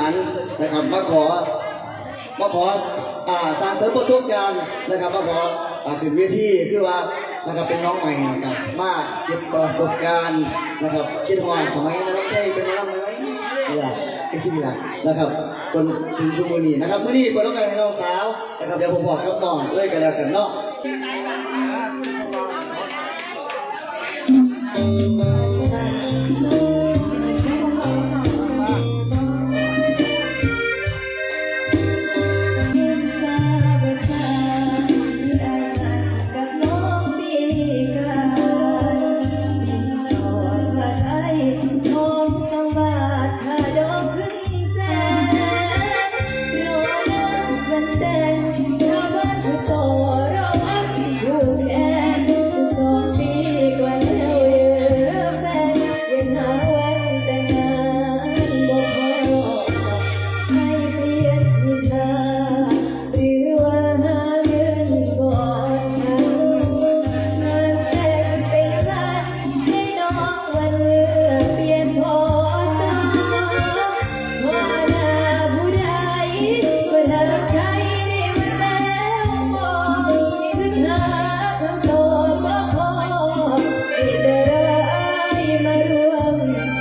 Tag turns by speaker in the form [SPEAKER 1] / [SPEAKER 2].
[SPEAKER 1] านนะครับมาขอมาขออ่าสร้างเสริมประสบการณ์นะครับมาขออ่าขึ้นเวทีคือว่านะครับเป็นน้องใหม่นะครับมาเก็บประสบการณ์นะครับคิดว่าสมัยนั้นใช่เป็นน้องไหมนี่ล่ะเป็นสิ่งนี้ล่ะนะครับจนถึงช่วโมงนี้นะครับเมื่อนี้เปิดโอกาสให้น้องสาวนะครับเดี๋ยวผมบอกครับน้องเลยกันแล้วกันเนาะ Hallelujah.